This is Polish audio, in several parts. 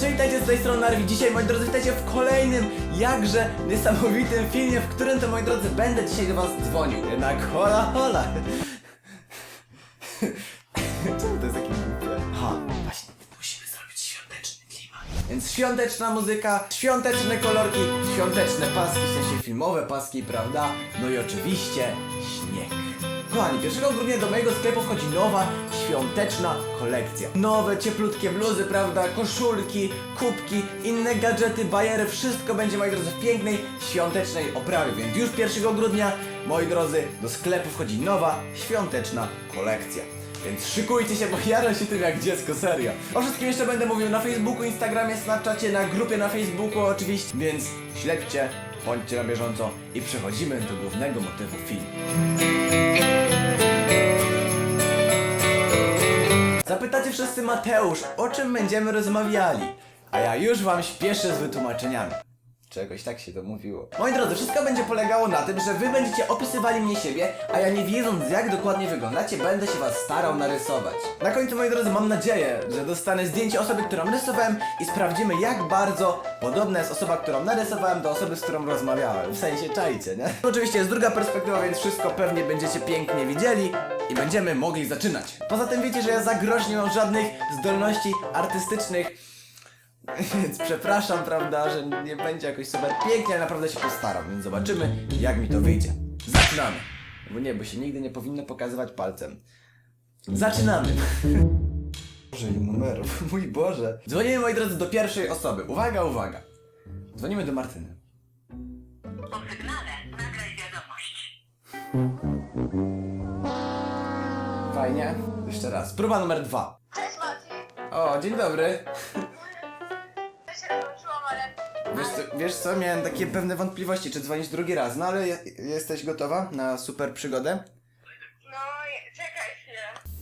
Cześć, witajcie z tej strony Narwi. Dzisiaj, moi drodzy, witajcie w kolejnym, jakże niesamowitym filmie, w którym to, moi drodzy, będę dzisiaj do was dzwonił. Jednak hola, hola. Czemu to jest takie głupie? Ha, właśnie, musimy zrobić świąteczny klimat. Więc świąteczna muzyka, świąteczne kolorki, świąteczne paski, w sensie filmowe paski, prawda? No i oczywiście śnieg. Kochani, 1 grudnia do mojego sklepu wchodzi nowa, świąteczna kolekcja. Nowe, cieplutkie bluzy, prawda, koszulki, kubki, inne gadżety, bajery, wszystko będzie, moi drodzy, w pięknej, świątecznej oprawie. Więc już 1 grudnia, moi drodzy, do sklepu wchodzi nowa, świąteczna kolekcja. Więc szykujcie się, bo jaram się tym jak dziecko, serio. O wszystkim jeszcze będę mówił na Facebooku, Instagramie, Snapchacie, na grupie na Facebooku oczywiście. Więc śledźcie, bądźcie na bieżąco i przechodzimy do głównego motywu filmu. Zapytacie wszyscy Mateusz, o czym będziemy rozmawiali? A ja już wam śpieszę z wytłumaczeniami. Czegoś tak się to mówiło. Moi drodzy, wszystko będzie polegało na tym, że wy będziecie opisywali mnie siebie, a ja nie wiedząc jak dokładnie wyglądacie, będę się was starał narysować. Na końcu, moi drodzy, mam nadzieję, że dostanę zdjęcie osoby, którą rysowałem i sprawdzimy jak bardzo podobna jest osoba, którą narysowałem do osoby, z którą rozmawiałem. W sensie czajcie, nie? Oczywiście jest druga perspektywa, więc wszystko pewnie będziecie pięknie widzieli i będziemy mogli zaczynać. Poza tym wiecie, że ja za grosz nie mam żadnych zdolności artystycznych, więc przepraszam, prawda, że nie będzie jakoś super pięknie, ale naprawdę się postaram, więc zobaczymy, jak mi to wyjdzie. Zaczynamy. Bo nie, bo się nigdy nie powinno pokazywać palcem. Zaczynamy. Boże, i numerów, mój Boże. Dzwonimy, moi drodzy, do pierwszej osoby. Uwaga, uwaga. Dzwonimy do Martyny. Po sygnale Fajnie. Jeszcze raz. Próba numer dwa. Cześć Maciej! O, dzień dobry. Ja się rozłączyłam, ale... Wiesz co, wiesz co, miałem takie pewne wątpliwości, czy dzwonić drugi raz, no ale je, jesteś gotowa na super przygodę? No, je- czekaj chwilę.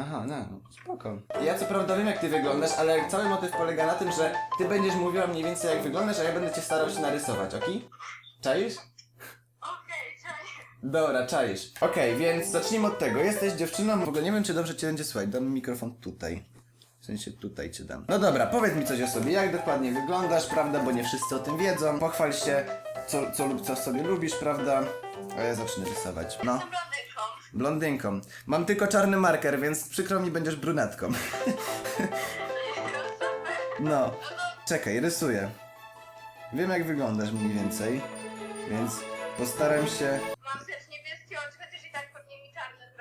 Aha, no, spoko. Ja co prawda wiem jak ty wyglądasz, ale cały motyw polega na tym, że ty będziesz mówiła mniej więcej jak wyglądasz, a ja będę cię starał się narysować, okej? Czaisz? Dobra, czaisz. Okej, więc zacznijmy od tego. Jesteś dziewczyną, w ogóle nie wiem czy dobrze cię będzie słuchać, dam mikrofon tutaj. W sensie tutaj cię dam. No dobra, powiedz mi coś o sobie, jak dokładnie wyglądasz, prawda, bo nie wszyscy o tym wiedzą. Pochwal się, co, co, lub co w sobie lubisz, prawda? A ja zacznę rysować. No. Blondynką. Blondynką. Mam tylko czarny marker, więc przykro mi będziesz brunetką. No. Czekaj, rysuję. Wiem jak wyglądasz mniej więcej, więc postaram się... Mam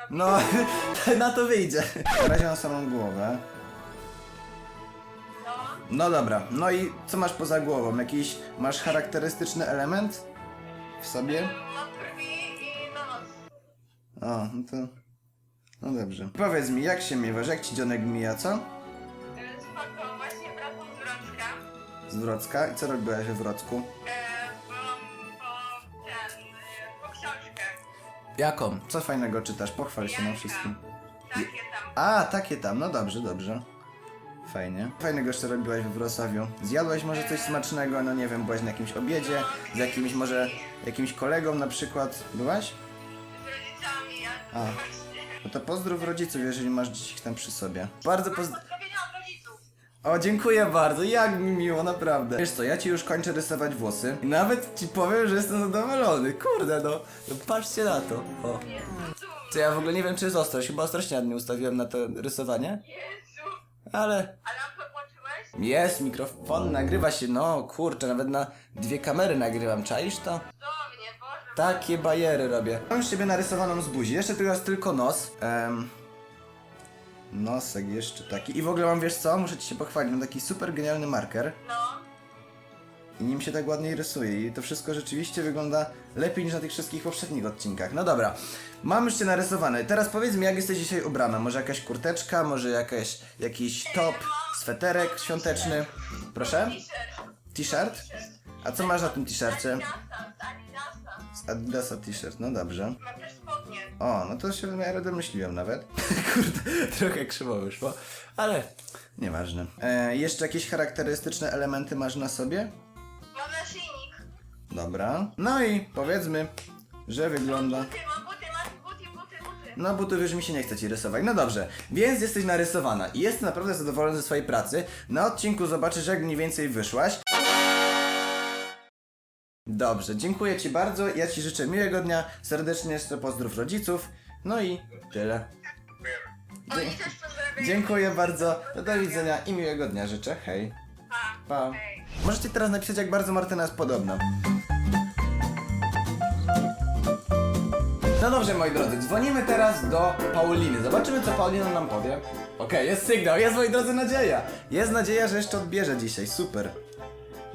No, na to wyjdzie. Na razie mam samą głowę. No, No dobra, no i co masz poza głową? Jakiś masz charakterystyczny element w sobie? mam brwi i nos. O, no to... No dobrze. Powiedz mi, jak się miewasz? Jak ci dzionek mija, co? Y, Spoko, właśnie wracam z Wrocka. Z Wrocka? I co robiłaś we Wrocku? Jaką? Co fajnego czytasz? Pochwal się nam wszystkim. Takie tam. A, takie tam, no dobrze, dobrze. Fajnie. Fajnego jeszcze robiłaś we Wrocławiu. Zjadłaś może coś smacznego, no nie wiem, byłaś na jakimś obiedzie, z jakimś może, jakimś kolegą na przykład. Byłaś? Z rodzicami, ja A. właśnie. No to pozdrów rodziców, jeżeli masz dziś ich tam przy sobie. Bardzo poz... O, dziękuję bardzo, jak mi miło, naprawdę. Wiesz co, ja ci już kończę rysować włosy i nawet ci powiem, że jestem zadowolony. Kurde, no, no patrzcie na to. O. Co ja w ogóle nie wiem, czy jest ostrość, chyba ostrość nie ustawiłem na to rysowanie, Jezu. ale... Ale lampę włączyłeś? Jest, mikrofon nagrywa się, no kurczę, nawet na dwie kamery nagrywam, czaisz to? Cudownie, Boże. Takie bajery robię. Mam już siebie narysowaną z buzi, jeszcze tu jest tylko nos. Em, nosek jeszcze taki. I w ogóle mam, wiesz co, muszę ci się pochwalić, mam taki super genialny marker No. i nim się tak ładniej rysuje i to wszystko rzeczywiście wygląda lepiej niż na tych wszystkich poprzednich odcinkach. No dobra, mam już cię narysowane. Teraz powiedz mi, jak jesteś dzisiaj ubrana? Może jakaś kurteczka, może jakaś, jakiś top, sweterek świąteczny? Proszę? T-shirt. A co masz na tym t-shircie? Z Adidasa. T-shirt, no dobrze. Mam też O, no to się w miarę domyśliłem nawet. Kurde, trochę krzywo wyszło, ale nieważne. E, jeszcze jakieś charakterystyczne elementy masz na sobie? Mam naszyjnik. Dobra. No i powiedzmy, że wygląda... Buty, mam buty, mam buty, buty, buty. No bo tu już mi się nie chce ci rysować. No dobrze, więc jesteś narysowana i jestem naprawdę zadowolony ze swojej pracy. Na odcinku zobaczysz jak mniej więcej wyszłaś. Dobrze, dziękuję ci bardzo. Ja ci życzę miłego dnia. Serdecznie jeszcze pozdrów rodziców. No i tyle. Oni też pozdrawiają. Dziękuję bardzo. Do widzenia i miłego dnia życzę. Hej. Pa. Pa. Hej. Możecie teraz napisać, jak bardzo Martyna jest podobna. No dobrze, moi drodzy, dzwonimy teraz do Pauliny. Zobaczymy, co Paulina nam powie. Okej, jest sygnał, jest, moi drodzy, nadzieja. Jest nadzieja, że jeszcze odbierze dzisiaj, super.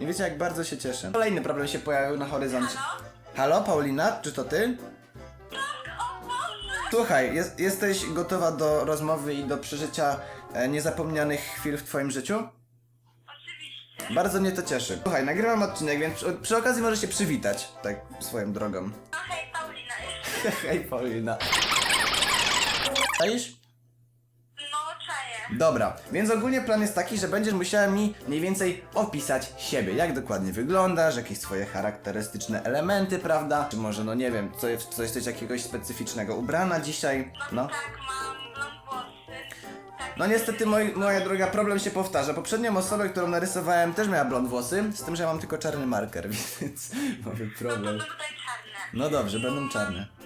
Nie wiecie, jak bardzo się cieszę. Kolejny problem się pojawił na horyzoncie. Halo? Halo, Paulina, czy to ty? O Boże! Słuchaj, jest, jesteś gotowa do rozmowy i do przeżycia e, niezapomnianych chwil w twoim życiu? Oczywiście. Bardzo mnie to cieszy. Słuchaj, nagrywam odcinek, więc przy, przy okazji możesz się przywitać. Tak, swoją drogą. No hej, Paulina. Hej, Paulina. Czaisz? Dobra, więc ogólnie plan jest taki, że będziesz musiała mi mniej więcej opisać siebie. Jak dokładnie wyglądasz, jakieś swoje charakterystyczne elementy, prawda? Czy może, no nie wiem, co, coś, coś jakiegoś specyficznego ubrana dzisiaj? No. Tak, mam blond włosy. Tak, No niestety, moi, moja droga, problem się powtarza. Poprzednią osobę, którą narysowałem, też miała blond włosy, z tym, że ja mam tylko czarny marker, więc mamy no problem. tutaj czarne. No dobrze, będą czarne.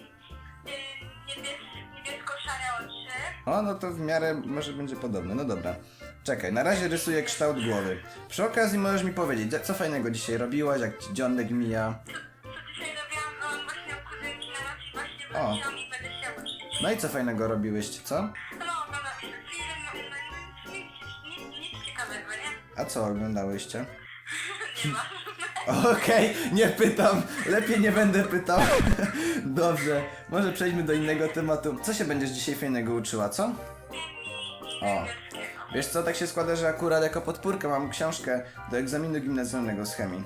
O, no to w miarę może będzie podobne. No dobra. Czekaj, na razie rysuję kształt głowy. Przy okazji możesz mi powiedzieć, co fajnego dzisiaj robiłaś, jak ci dzionek mija. Co dzisiaj robiłam? Byłam właśnie kuzynki na właśnie O. wróciłam i będę się uczyć. No i co fajnego robiłyście, co? No, film, no, nic, nic, nic ciekawego, nie? A co oglądałyście? Nie ma. Okej, nie pytam. Lepiej nie będę pytał. Dobrze, może przejdźmy do innego tematu. Co się będziesz dzisiaj fajnego uczyła, co? O. Wiesz co, tak się składa, że akurat jako podpórkę mam książkę do egzaminu gimnazjalnego z chemii,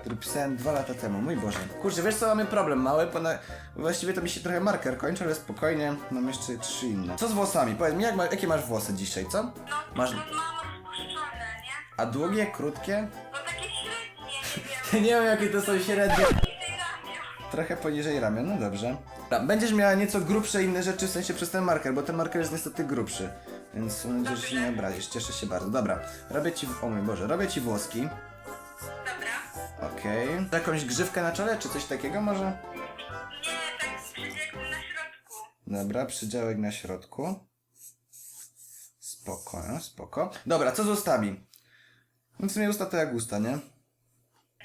który pisałem dwa lata temu. Mój Boże. Kurczę, wiesz co, mamy problem mały, bo na... właściwie to mi się trochę marker kończy, ale spokojnie, mam jeszcze trzy inne. Co z włosami? Powiedz mi, jak ma... jakie masz włosy dzisiaj, co? No, Masz- mam rozpuszczone, nie? A długie, krótkie? No nie wiem. nie jakie to są średnie. Trochę poniżej ramion, no dobrze. Dobra, Będziesz miała nieco grubsze inne rzeczy, w sensie przez ten marker, bo ten marker jest niestety grubszy. Więc mam nadzieję, że się nie obrazisz. Cieszę się bardzo. Dobra, robię ci... O mój Boże, robię ci włoski. Dobra. Okej. Jakąś grzywkę na czole, czy coś takiego może? Nie, tak przybiegł na środku. Dobra, przydziałek na środku. Spoko, no, spoko. Dobra, co z ustami? No w sumie usta to jak usta, nie?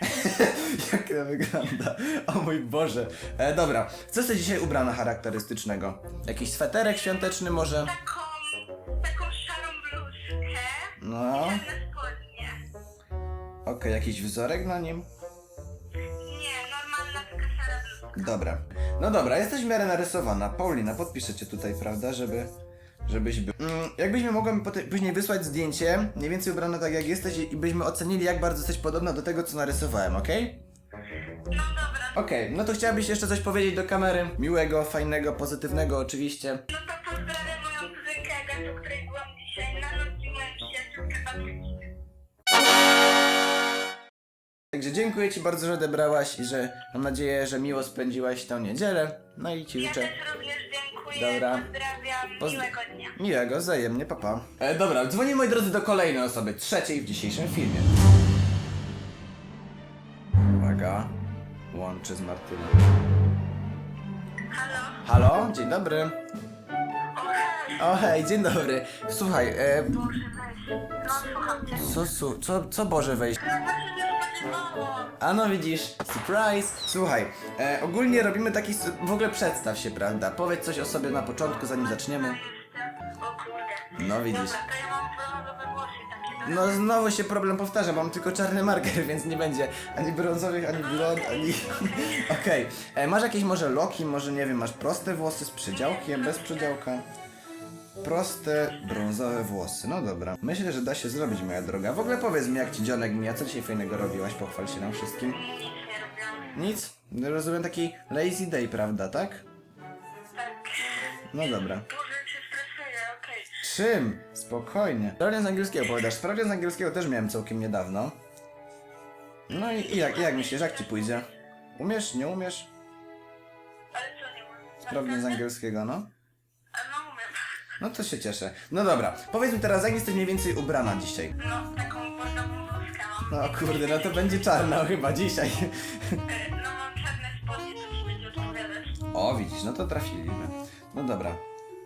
jak to wygląda? O mój Boże. E, dobra, co jesteś dzisiaj ubrana charakterystycznego? Jakiś sweterek świąteczny może? Taką, taką szarą bluzkę. No. I czarne spodnie. Okej, jakiś wzorek na nim? Nie, normalna taka szara bluzka. Dobra. No dobra, jesteś w miarę narysowana. Paulina, podpiszę cię tutaj, prawda, żeby... Żebyś był. Mm, jakbyśmy mogli potem, później wysłać zdjęcie, mniej więcej ubrane tak jak jesteś i byśmy ocenili jak bardzo jesteś podobna do tego co narysowałem, okej? No dobra. Okej, no to chciałabyś jeszcze coś powiedzieć do kamery? Miłego, fajnego, pozytywnego oczywiście. No to pozdrawiam moją kuzynkę Agatę, u której byłam dzisiaj na noc i moją przyjaciółkę Patrycję. Także dziękuję Ci bardzo, że odebrałaś i że mam nadzieję, że miło spędziłaś tę niedzielę. No i Ci Ja życzę też również dziękuję. Dobra. Pozdrawiam. Poz- Miłego dnia. miłego, wzajemnie, papa. E, dobra, dzwonię moi drodzy do kolejnej osoby, trzeciej w dzisiejszym filmie. Uwaga, łączy z Martyną. Halo? Halo, dzień dobry. O hej. O hej, dzień dobry. Słuchaj, e, Boże, weź. No słucham cię. co, su, co, co Boże wejść? No. A no widzisz, surprise! Słuchaj, e, ogólnie robimy taki, s- w ogóle przedstaw się, prawda? Powiedz coś o sobie na początku, zanim zaczniemy. Jestem. O kurde. No widzisz. Dobra, to ja mam brązowe włosy takie. No znowu się problem powtarza, mam tylko czarny marker, więc nie będzie ani brązowych, ani blond, ani... Okej, e, masz jakieś może loki, może nie wiem, masz proste włosy z przydziałkiem, bez przydziałka? Proste, brązowe włosy, no dobra. Myślę, że da się zrobić, moja droga. W ogóle powiedz mi, jak ci dzionek mija, co dzisiaj fajnego robiłaś, pochwal się nam wszystkim. Nic nie robiłam. Nic? Rozumiem taki lazy day, prawda, tak? Tak. No dobra. Boże, cię stresuję, okej. Czym? Spokojnie. Sprawdzian z angielskiego powiadasz. Sprawdzian z angielskiego też miałem całkiem niedawno. No i, i jak, i jak myślisz, jak ci pójdzie? Umiesz, nie umiesz? Ale co nie? Sprawdzian z angielskiego, no. No to się cieszę. No dobra, powiedz mi teraz, jak jesteś mniej więcej ubrana dzisiaj? No, taką bordową bluzkę mam. No kurde, no to będzie czarna chyba dzisiaj. E, No, mam czarne spodnie, to ci będzie odpowiadać. O, widzisz, no to trafiliśmy. No dobra.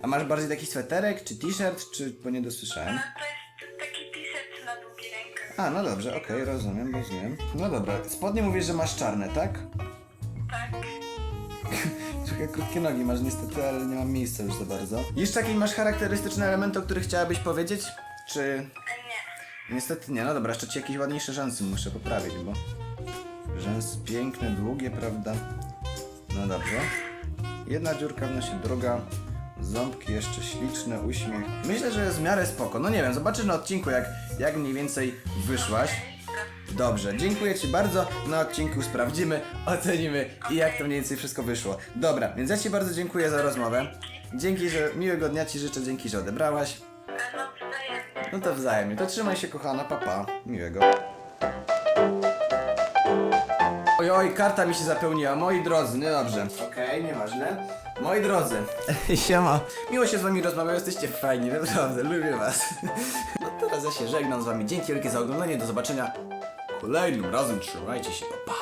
A masz bardziej taki sweterek, czy t-shirt, czy... bo nie dosłyszałem. No, to jest taki t-shirt na długie rękę. A, no dobrze, okej, rozumiem, rozumiem. No dobra, spodnie mówisz, że masz czarne, tak? Tak. Trochę krótkie nogi masz niestety, ale nie mam miejsca już za bardzo. Jeszcze jakieś masz charakterystyczne elementy, o których chciałabyś powiedzieć? Czy... Nie. Niestety nie, no dobra, jeszcze ci jakieś ładniejsze rzęsy muszę poprawić, bo... Rzęsy piękne, długie, prawda? No dobrze. Jedna dziurka w nosie, druga. Ząbki jeszcze śliczne, uśmiech. Myślę, że jest w miarę spoko. No nie wiem, zobaczysz na odcinku, jak, jak mniej więcej wyszłaś. Dobrze, dziękuję Ci bardzo. Na odcinku sprawdzimy, ocenimy i jak to mniej więcej wszystko wyszło. Dobra, więc ja Ci bardzo dziękuję za rozmowę. Dzięki, że miłego dnia Ci życzę, dzięki, że odebrałaś. No, wzajemnie. No to wzajemnie. To trzymaj się, kochana, papa. Miłego. Oj, oj, karta mi się zapełniła. Moi drodzy, no dobrze. Okej, nieważne. Moi drodzy. Siema. Miło się z wami rozmawiać, jesteście fajni, naprawdę, lubię was. No teraz ja się żegnam z wami. Dzięki wielkie za oglądanie, do zobaczenia kolejnym razem. Trzymajcie się, pa.